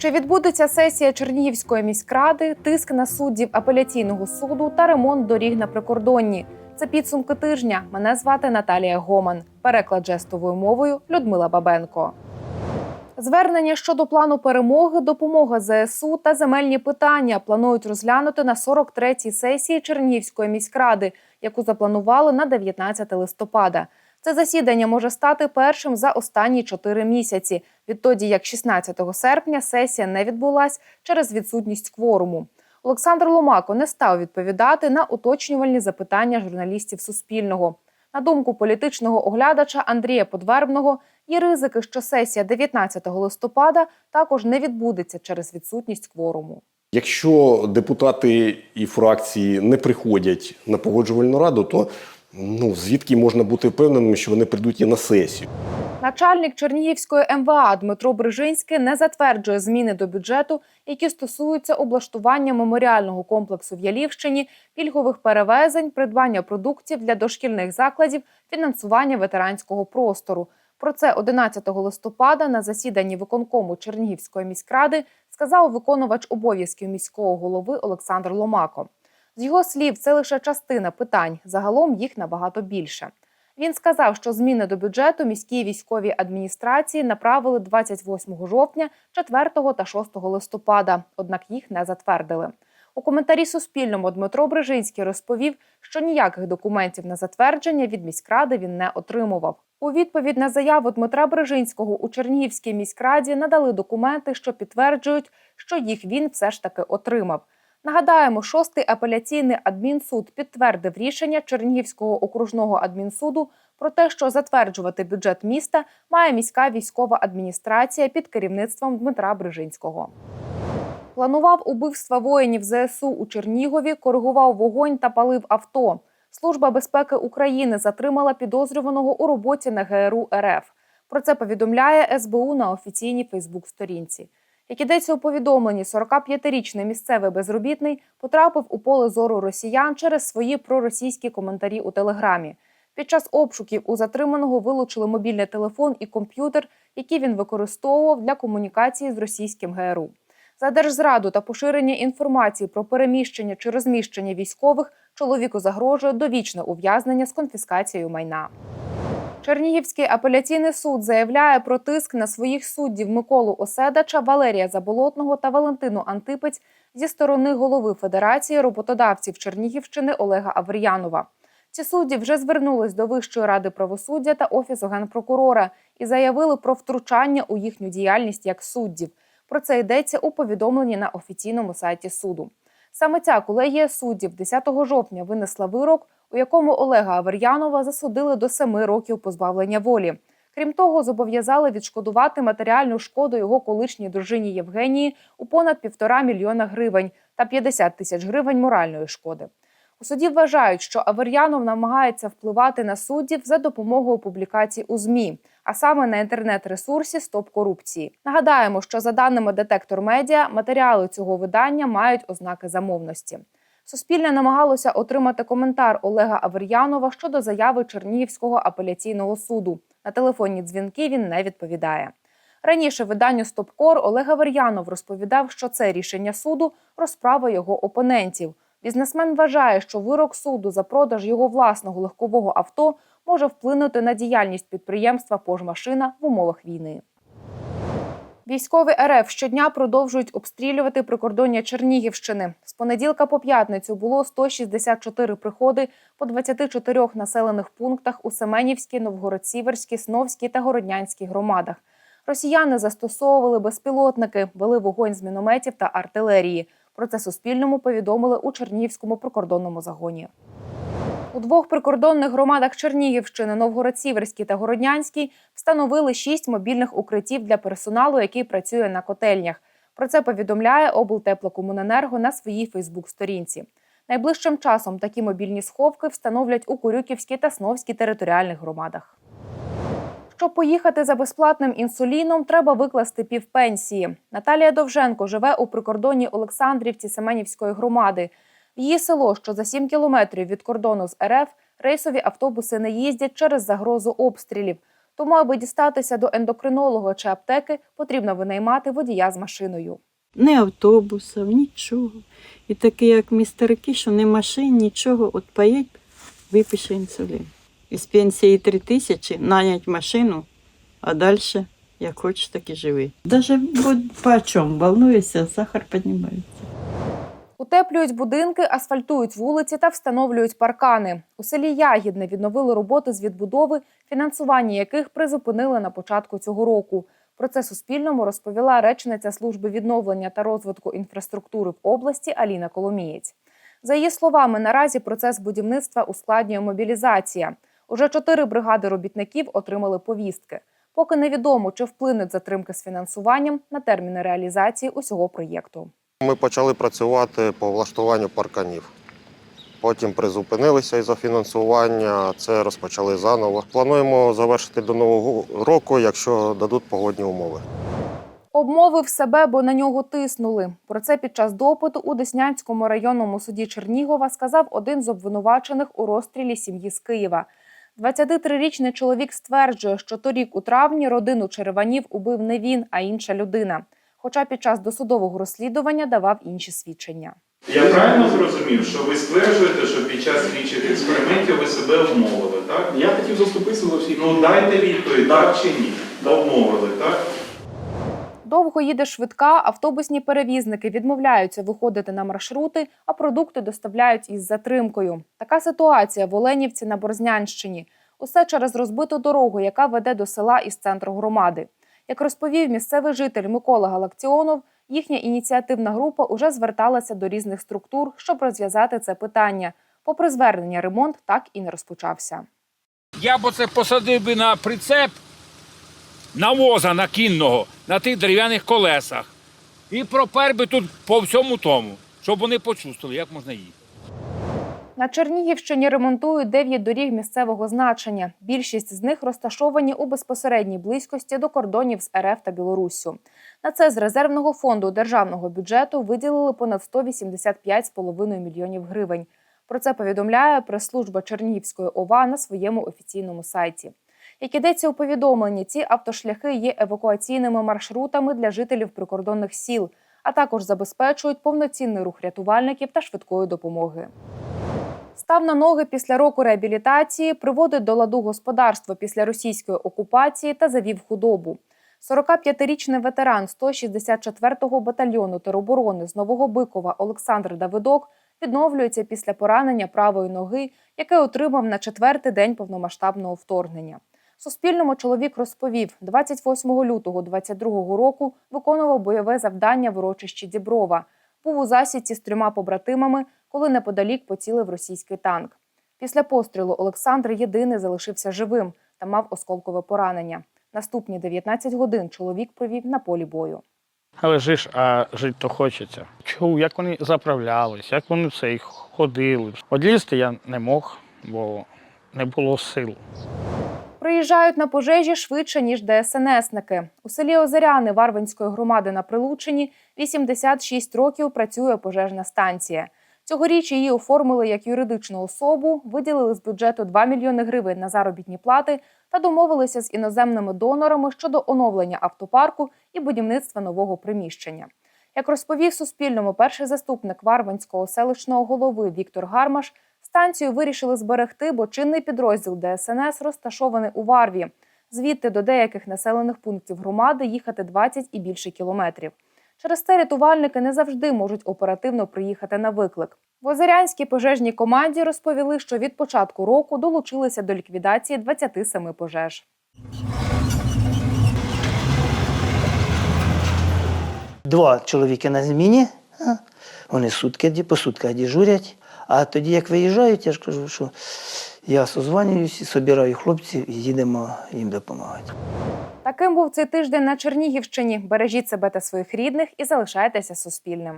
Чи відбудеться сесія Чернігівської міськради, тиск на суддів апеляційного суду та ремонт доріг на прикордонні? Це підсумки тижня. Мене звати Наталія Гоман. Переклад жестовою мовою Людмила Бабенко. Звернення щодо плану перемоги, допомога ЗСУ та земельні питання планують розглянути на 43-й сесії Чернігівської міськради, яку запланували на 19 листопада. Це засідання може стати першим за останні чотири місяці, відтоді як 16 серпня сесія не відбулась через відсутність кворуму. Олександр Ломако не став відповідати на уточнювальні запитання журналістів Суспільного. На думку політичного оглядача Андрія Подвербного, є ризики, що сесія 19 листопада також не відбудеться через відсутність кворуму. Якщо депутати і фракції не приходять на погоджувальну раду, то ну звідки можна бути впевненим, що вони прийдуть і на сесію? Начальник Чернігівської МВА Дмитро Брижинський не затверджує зміни до бюджету, які стосуються облаштування меморіального комплексу в Ялівщині, пільгових перевезень, придбання продуктів для дошкільних закладів, фінансування ветеранського простору. Про це 11 листопада на засіданні виконкому Чернігівської міськради сказав виконувач обов'язків міського голови Олександр Ломако. З його слів, це лише частина питань. Загалом їх набагато більше. Він сказав, що зміни до бюджету міській військовій адміністрації направили 28 жовтня, 4 та 6 листопада, однак їх не затвердили. У коментарі Суспільному Дмитро Брижинський розповів, що ніяких документів на затвердження від міськради він не отримував. У відповідь на заяву Дмитра Брижинського у Чернігівській міськраді надали документи, що підтверджують, що їх він все ж таки отримав. Нагадаємо, шостий апеляційний адмінсуд підтвердив рішення Чернігівського окружного адмінсуду про те, що затверджувати бюджет міста має міська військова адміністрація під керівництвом Дмитра Брижинського. Планував убивства воїнів ЗСУ у Чернігові, коригував вогонь та палив авто. Служба безпеки України затримала підозрюваного у роботі на ГРУ РФ. Про це повідомляє СБУ на офіційній Фейсбук-сторінці. Як ідеться у повідомленні, 45-річний місцевий безробітний потрапив у поле зору росіян через свої проросійські коментарі у телеграмі. Під час обшуків у затриманого вилучили мобільний телефон і комп'ютер, які він використовував для комунікації з російським ГРУ. За держзраду та поширення інформації про переміщення чи розміщення військових чоловіку загрожує довічне ув'язнення з конфіскацією майна. Чернігівський апеляційний суд заявляє про тиск на своїх суддів Миколу Оседача, Валерія Заболотного та Валентину Антипець зі сторони голови Федерації роботодавців Чернігівщини Олега Авріянова. Ці судді вже звернулись до Вищої ради правосуддя та офісу генпрокурора і заявили про втручання у їхню діяльність як суддів. Про це йдеться у повідомленні на офіційному сайті суду. Саме ця колегія суддів 10 жовтня винесла вирок, у якому Олега Авер'янова засудили до семи років позбавлення волі. Крім того, зобов'язали відшкодувати матеріальну шкоду його колишній дружині Євгенії у понад півтора мільйона гривень та 50 тисяч гривень моральної шкоди. У суді вважають, що Авер'янов намагається впливати на суддів за допомогою публікацій у ЗМІ, а саме на інтернет-ресурсі Стоп корупції. Нагадаємо, що за даними детектор медіа, матеріали цього видання мають ознаки замовності. Суспільне намагалося отримати коментар Олега Авер'янова щодо заяви Чернігівського апеляційного суду. На телефонні дзвінки він не відповідає. Раніше виданню Стопкор Олег Авер'янов розповідав, що це рішення суду розправа його опонентів. Бізнесмен вважає, що вирок суду за продаж його власного легкового авто може вплинути на діяльність підприємства «Пожмашина» в умовах війни. Військові РФ щодня продовжують обстрілювати прикордоння Чернігівщини. З понеділка по п'ятницю було 164 приходи по 24 населених пунктах у Семенівській, Новгород-Сіверській, Сновській та Городнянській громадах. Росіяни застосовували безпілотники, вели вогонь з мінометів та артилерії. Про це Суспільному повідомили у Чернігівському прикордонному загоні. У двох прикордонних громадах Чернігівщини, Новгород-Сіверській та Городнянській, встановили шість мобільних укриттів для персоналу, який працює на котельнях. Про це повідомляє облтеплокомуненерго на своїй Фейсбук-сторінці. Найближчим часом такі мобільні сховки встановлять у Курюківській та Сновській територіальних громадах. Щоб поїхати за безплатним інсуліном, треба викласти півпенсії. Наталія Довженко живе у прикордонній Олександрівці Семенівської громади. Її село, що за 7 кілометрів від кордону з РФ, рейсові автобуси не їздять через загрозу обстрілів. Тому, аби дістатися до ендокринолога чи аптеки, потрібно винаймати водія з машиною. Ні автобусів, нічого. І такі, як містерки, що не машин, нічого, от поїдь, випиши інсулін. Із пенсії 3 тисячі нанять машину, а далі, як хочеш, так і живи. Будь по чому волнуєшся, сахар піднімається. Утеплюють будинки, асфальтують вулиці та встановлюють паркани. У селі Ягідне відновили роботи з відбудови, фінансування яких призупинили на початку цього року. Про це Суспільному розповіла речниця служби відновлення та розвитку інфраструктури в області Аліна Коломієць. За її словами, наразі процес будівництва ускладнює мобілізація. Уже чотири бригади робітників отримали повістки. Поки невідомо, чи вплинуть затримки з фінансуванням на терміни реалізації усього проєкту. Ми почали працювати по влаштуванню парканів. Потім призупинилися із-за фінансування, це розпочали заново. Плануємо завершити до нового року, якщо дадуть погодні умови. Обмовив себе, бо на нього тиснули. Про це під час допиту у Деснянському районному суді Чернігова сказав один з обвинувачених у розстрілі сім'ї з Києва. 23-річний чоловік стверджує, що торік у травні родину Череванів убив не він, а інша людина. Хоча під час досудового розслідування давав інші свідчення. Я правильно зрозумів, що ви стверджуєте, що під час слідчих експериментів ви себе обмовили, так? Я хотів заступитися за всіх. Ну дайте відповідь, так чи ні? Обмовили, так? Довго їде швидка, автобусні перевізники відмовляються виходити на маршрути, а продукти доставляють із затримкою. Така ситуація в Оленівці на Борзнянщині. Усе через розбиту дорогу, яка веде до села із центру громади. Як розповів місцевий житель Микола Галакціонов, їхня ініціативна група уже зверталася до різних структур, щоб розв'язати це питання. Попри звернення, ремонт так і не розпочався. Я б оце посадив би на прицеп навоза на кінного на тих дерев'яних колесах і пропер би тут по всьому тому, щоб вони почувствували, як можна їхати. На Чернігівщині ремонтують дев'ять доріг місцевого значення. Більшість з них розташовані у безпосередній близькості до кордонів з РФ та Білоруссю. На це з резервного фонду державного бюджету виділили понад 185,5 мільйонів гривень. Про це повідомляє прес-служба Чернігівської ОВА на своєму офіційному сайті. Як ідеться у повідомленні, ці автошляхи є евакуаційними маршрутами для жителів прикордонних сіл, а також забезпечують повноцінний рух рятувальників та швидкої допомоги. Став на ноги після року реабілітації, приводить до ладу господарство після російської окупації та завів худобу. 45-річний ветеран 164-го батальйону тероборони з Нового Бикова Олександр Давидок відновлюється після поранення правої ноги, яке отримав на четвертий день повномасштабного вторгнення. Суспільному чоловік розповів, 28 лютого 22 року виконував бойове завдання в урочищі Діброва. Був у засідці з трьома побратимами, коли неподалік поцілив російський танк. Після пострілу Олександр єдиний залишився живим та мав осколкове поранення. Наступні 19 годин чоловік провів на полі бою. Але ж, а жити то хочеться. Чув, як вони заправлялись, як вони це ходили. Одлізти я не мог, бо не було сил. Приїжджають на пожежі швидше, ніж ДСНСники. У селі Озеряни Варвинської громади на Прилучині 86 років працює пожежна станція. Цьогоріч її оформили як юридичну особу, виділили з бюджету 2 мільйони гривень на заробітні плати та домовилися з іноземними донорами щодо оновлення автопарку і будівництва нового приміщення. Як розповів Суспільному перший заступник Варвинського селищного голови Віктор Гармаш, станцію вирішили зберегти, бо чинний підрозділ ДСНС розташований у Варві. Звідти до деяких населених пунктів громади їхати 20 і більше кілометрів. Через це рятувальники не завжди можуть оперативно приїхати на виклик. В Озерянській пожежній команді розповіли, що від початку року долучилися до ліквідації 27 пожеж. Два чоловіки на зміні, вони сутки, по сутках дежурять. А тоді, як виїжджають, я ж кажу, що я созванююсь, собираю хлопців і їдемо їм допомагати. Таким був цей тиждень на Чернігівщині. Бережіть себе та своїх рідних і залишайтеся Суспільним.